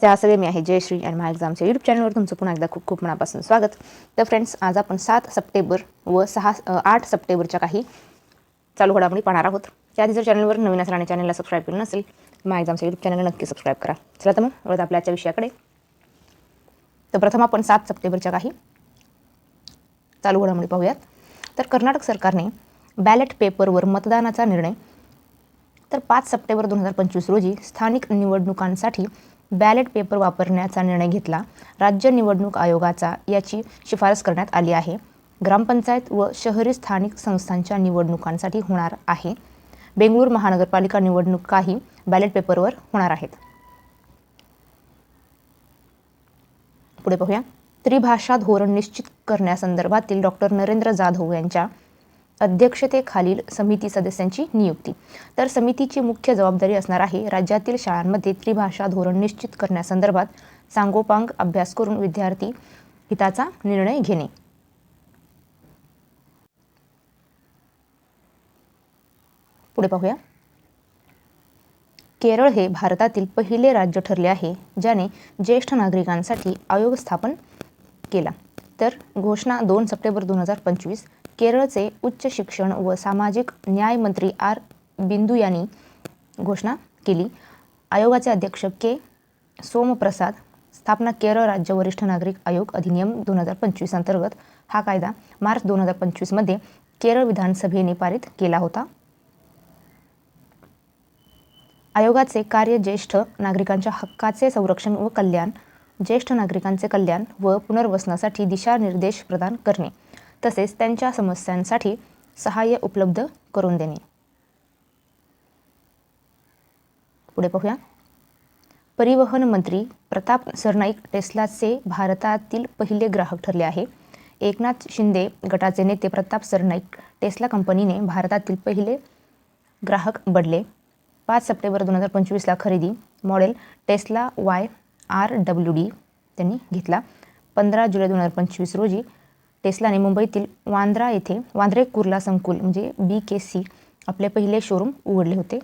त्या सगळे मी आहे जयश्री आणि माझ्या एक्झामच्या यूट्यूब चॅनलवर तुमचं पुन्हा एकदा खूप खूप मनापासून स्वागत. तर फ्रेंड्स आज आपण सात सप्टेंबर व सहा आठ सप्टेंबरच्या काही चालू घडामोडी पाहणार आहोत. त्याआधी जर चॅनलवर नवीन असेल आणि चॅनलला सबस्क्राईब केलं नसेल माझ्या एक्झामच्या यूट्यूब चॅनलला नक्की सबस्क्राईब करा. चला तर मग वळत आपल्या आजच्या विषयाकडे. तर प्रथम आपण सात सप्टेंबरच्या काही चालू घडामोडी पाहूयात. तर कर्नाटक सरकारने बॅलेट पेपरवर मतदानाचा निर्णय. तर पाच सप्टेंबर दोन हजार पंचवीस रोजी स्थानिक निवडणुकांसाठी बॅलेट पेपर वापरण्याचा निर्णय घेतला. राज्य निवडणूक आयोगाचा याची शिफारस करण्यात आली आहे. ग्रामपंचायत व शहरी स्थानिक संस्थांच्या निवडणुकांसाठी होणार आहे. बेंगळूर महानगरपालिका निवडणुकाही बॅलेट पेपरवर होणार आहेत. पुढे पाहूया. त्रिभाषा धोरण निश्चित करण्यासंदर्भातील डॉक्टर नरेंद्र जाधव यांच्या अध्यक्षतेखालील समिती सदस्यांची नियुक्ती. तर समितीची मुख्य जबाबदारी असणार आहे राज्यातील शाळांमध्ये त्रिभाषा धोरण निश्चित करण्यासंदर्भात सांगोपांग अभ्यास करून विद्यार्थी हिताचा निर्णय घेणे. पुढे पाहूया. केरळ हे भारतातील पहिले राज्य ठरले आहे ज्याने ज्येष्ठ नागरिकांसाठी आयोग स्थापन केला. तर घोषणा दोन सप्टेंबर दोन हजार पंचवीस केरळचे उच्च शिक्षण व सामाजिक न्याय मंत्री आर बिंदू यांनी घोषणा केली. आयोगाचे अध्यक्ष के. सोमप्रसाद स्थापना केरळ राज्य वरिष्ठ नागरिक आयोग अधिनियम दोन हजार पंचवीस अंतर्गत हा कायदा मार्च दोन हजार पंचवीसमध्ये केरळ विधानसभेने पारित केला होता. आयोगाचे कार्य ज्येष्ठ नागरिकांच्या हक्काचे संरक्षण व कल्याण ज्येष्ठ नागरिकांचे कल्याण व पुनर्वसनासाठी दिशानिर्देश प्रदान करणे. तसेच त्यांच्या समस्यांसाठी सहाय्य उपलब्ध करून देणे. पुढे पाहूया परिवहन मंत्री प्रताप सरनाईक टेस्लाचे भारतातील पहिले ग्राहक ठरले आहे. एकनाथ शिंदे गटाचे नेते प्रताप सरनाईक टेस्ला कंपनीने भारतातील पहिले ग्राहक बनले. पाच सप्टेंबर दोन हजार पंचवीसला खरेदी model Tesla Y R W D त्यांनी घेतला. पंधरा जुलै दोन हजार पंचवीस रोजी टेस्लाने मुंबईतील वांद्रा येथे वांद्रे कुर्ला संकुल म्हणजे बी के सी आपले पहिले शोरूम उघडले होते.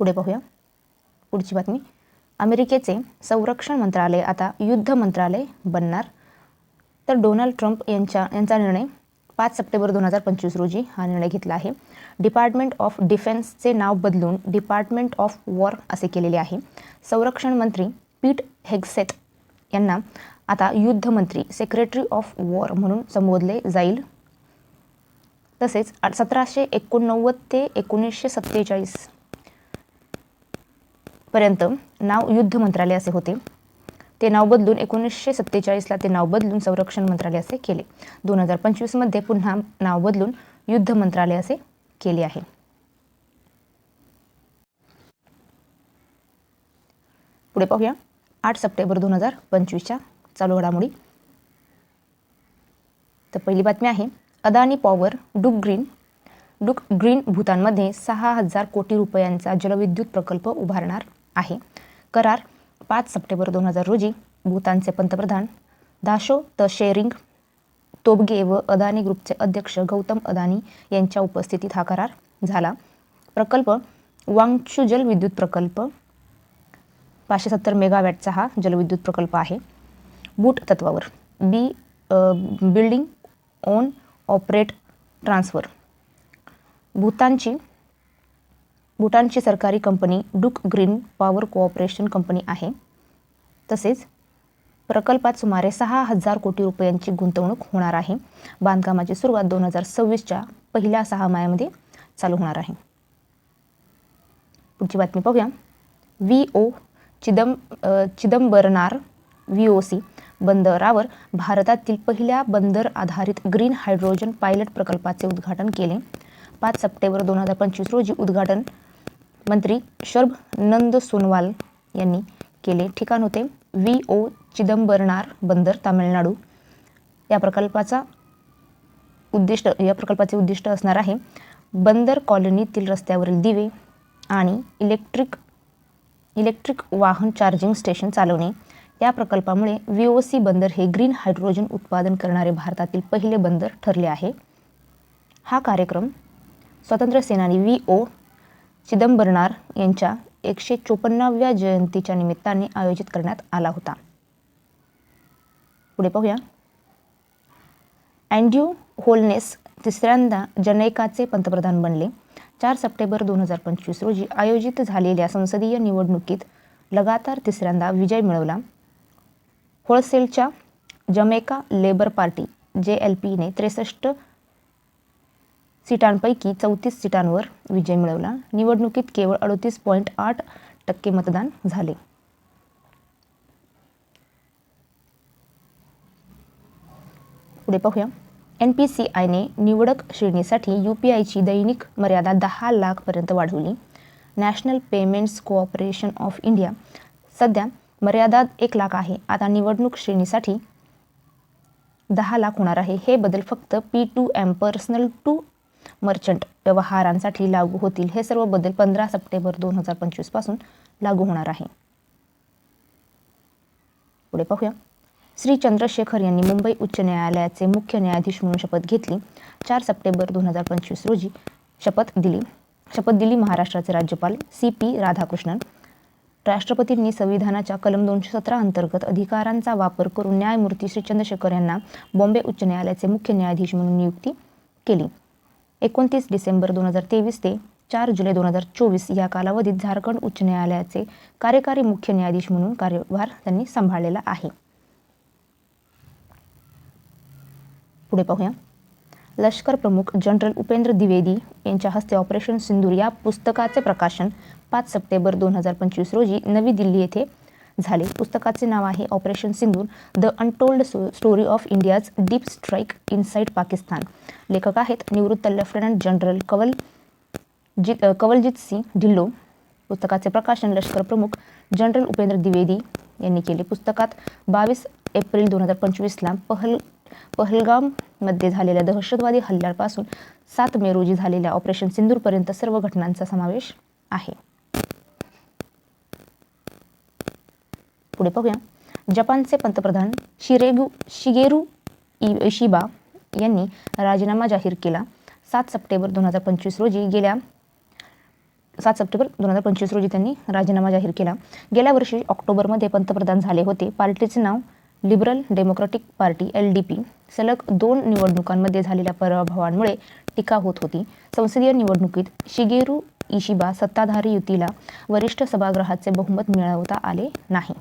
पुढे पाहूया. पुढची बातमी. अमेरिकेचे संरक्षण मंत्रालय आता युद्ध मंत्रालय बनणार. तर डोनाल्ड ट्रम्प यांच्या यांचा निर्णय पाच सप्टेंबर दोन हजार पंचवीस रोजी हा निर्णय घेतला आहे. डिपार्टमेंट ऑफ डिफेन्सचे नाव बदलून डिपार्टमेंट ऑफ वॉर असे केलेले आहे. संरक्षण मंत्री पीट हेगसेट यांना आता युद्धमंत्री सेक्रेटरी ऑफ वॉर म्हणून संबोधले जाईल. तसेच सतराशे एकोणनव्वद ते एकोणीसशे सत्तेचाळीस पर्यंत नाव युद्ध मंत्रालय असे होते. ते नाव बदलून एकोणीसशे सत्तेचाळीसला ते नाव बदलून संरक्षण मंत्रालय असे केले. दोन हजार पंचवीसमध्ये पुन्हा नाव बदलून युद्ध मंत्रालय असे केले आहे. पुढे पाहूया. आठ सप्टेंबर दोन हजार पंचवीसच्या चालू घडामोडी. तर पहिली बातमी आहे Adani power Druk green Druk green भूतानमध्ये सहा हजार कोटी रुपयांचा जलविद्युत प्रकल्प उभारणार आहे. करार पाच सप्टेंबर दोन हजार रोजी भूतानचे पंतप्रधान दाशो तशेरिंग तोबगे व अदानी ग्रुपचे अध्यक्ष गौतम अदानी यांच्या उपस्थितीत हा करार झाला. प्रकल्प वांगचू जलविद्युत प्रकल्प पाचशे सत्तर मेगावॅटचा हा जलविद्युत प्रकल्प आहे. बूट तत्वावर. B building own operate transfer भूतानची भूटानची सरकारी company Druk green power cooperation company आहे. तसेच प्रकल्पात सुमारे सहा हजार कोटी रुपयांची गुंतवणूक होणार आहे. बांधकामाची सुरुवात दोन हजार सव्वीसच्या पहिल्या सहा चालू होणार आहे. पुढची बातमी पाहूया. व्ही ओ चिदम चिदंबरनार व्ही ओ सी बंदरावर भारतातील पहिल्या बंदर आधारित ग्रीन हायड्रोजन पायलट प्रकल्पाचे उद्घाटन केले. पाच सप्टेंबर दोन हजार पंचवीस रोजी उद्घाटन मंत्री शर्भनंद सोनवाल यांनी केले. ठिकाण होते व्ही ओ चिदंबरनार बंदर तामिळनाडू. या प्रकल्पाचा उद्दिष्ट या प्रकल्पाचे उद्दिष्ट असणार आहे बंदर कॉलनीतील रस्त्यावरील दिवे आणि इलेक्ट्रिक इलेक्ट्रिक वाहन चार्जिंग स्टेशन चालवणे. या प्रकल्पामुळे व्ही ओ सी बंदर हे ग्रीन हायड्रोजन उत्पादन करणारे भारतातील पहिले बंदर ठरले आहे. हा कार्यक्रम स्वातंत्र्य सेनानी व्ही ओ चिदंबरनार यांच्या एकशे चोपन्नाव्या जयंतीच्या निमित्ताने आयोजित करण्यात आला होता. पुढे पाहूया. अँड्यू होलनेस तिसऱ्यांदा जनैकाचे पंतप्रधान बनले. चार सप्टेंबर दोन हजार पंचवीस रोजी आयोजित झालेल्या संसदीय निवडणुकीत लगातार तिसऱ्यांदा विजय मिळवला. होळसेलच्या Jamaica labour party J L पीने त्रेसष्ट सीटांपैकी चौतीस सीटांवर विजय मिळवला. निवडणुकीत केवळ अडतीस पॉईंट आठ टक्के मतदान झाले. पुढे पाहूया. एन पी सी आयने निवडक श्रेणीसाठी यू पी आयची दैनिक मर्यादा दहा लाखपर्यंत वाढवली. National payments cooperation of India सध्या मर्यादा एक लाख आहे. आता निवडणूक श्रेणीसाठी दहा लाख होणार आहे. हे बदल फक्त P two M personal to merchant व्यवहारांसाठी लागू होतील. हे सर्व बदल पंधरा सप्टेंबर दोन हजार पंचवीसपासून लागू होणार आहे. पुढे पाहूया. श्री चंद्रशेखर यांनी मुंबई उच्च न्यायालयाचे मुख्य न्यायाधीश म्हणून शपथ घेतली. चार सप्टेंबर दोन हजार पंचवीस रोजी शपथ दिली. शपथ दिली महाराष्ट्राचे राज्यपाल सी पी राधाकृष्णन. राष्ट्रपतींनी संविधानाच्या कलम दोनशे सतरा अंतर्गत अधिकारांचा वापर करून न्यायमूर्ती श्री चंद्रशेखर यांना बॉम्बे उच्च न्यायालयाचे मुख्य न्यायाधीश म्हणून नियुक्ती केली. एकोणतीस डिसेंबर दोन हजार तेवीस ते चार जुलै दोन हजार चोवीस या कालावधीत झारखंड उच्च न्यायालयाचे कार्यकारी मुख्य न्यायाधीश म्हणून कार्यभार त्यांनी सांभाळलेला आहे. पुढे पाहूया. लष्कर प्रमुख जनरल उपेंद्र द्विवेदी यांच्या हस्ते ऑपरेशन सिंदूर या पुस्तकाचे प्रकाशन पाच सप्टेंबर दोन हजार पंचवीस रोजी नवी दिल्ली येथे झाले. पुस्तकाचे नाव आहे operation Sindoor the untold story of India's deep strike inside Pakistan. लेखक आहेत निवृत्त लेफ्टनंट जनरल कवल जित कवलजीत सिंग ढिल्लो. पुस्तकाचे प्रकाशन लष्कर प्रमुख जनरल उपेंद्र द्विवेदी यांनी केले. पुस्तकात बावीस एप्रिल दोन हजार पंचवीसला पहल पहलगाममध्ये झालेल्या दहशतवादी हल्ल्यापासून सात मे रोजी झालेल्या ऑपरेशन सिंदूरपर्यंत सर्व घटनांचा समावेश आहे. पुढे पाहूया. जपानचे पंतप्रधान शिरेगू शिगेरू इशिबा यांनी राजीनामा जाहीर केला. सात सप्टेंबर दोन हजार पंचवीस रोजी गेल्या सात सप्टेंबर दोन हजार पंचवीस रोजी त्यांनी राजीनामा जाहीर केला. गेल्या वर्षी ऑक्टोबरमध्ये पंतप्रधान झाले होते. पार्टीचे नाव liberal democratic party L D P सलग दोन निवडणुकांमध्ये झालेल्या पराभवांमुळे टीका होत होती. संसदीय निवडणुकीत शिगेरू इशिबा सत्ताधारी युतीला वरिष्ठ सभागृहाचे बहुमत मिळवता आले नाही.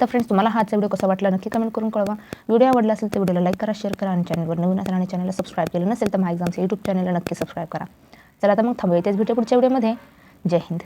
तर फ्रेंड्स तुम्हाला हाच व्हिडिओ कसा वाटला नक्की कमेंट करून कळवा. व्हिडिओ आवडला असेल तर व्हिडिओला लाईक करा शेअर करा आणि चॅनलवर नवीन असेल आणि चॅनलला सबस्क्राईब केलं नसेल तर माझ्या एक्झामच्या यूट्यूब चॅनलला नक्की सबस्क्राईब करा. चला आता मग थांबूया तेच भेटू पुढच्या व्हिडिओमध्ये. जय हिंद.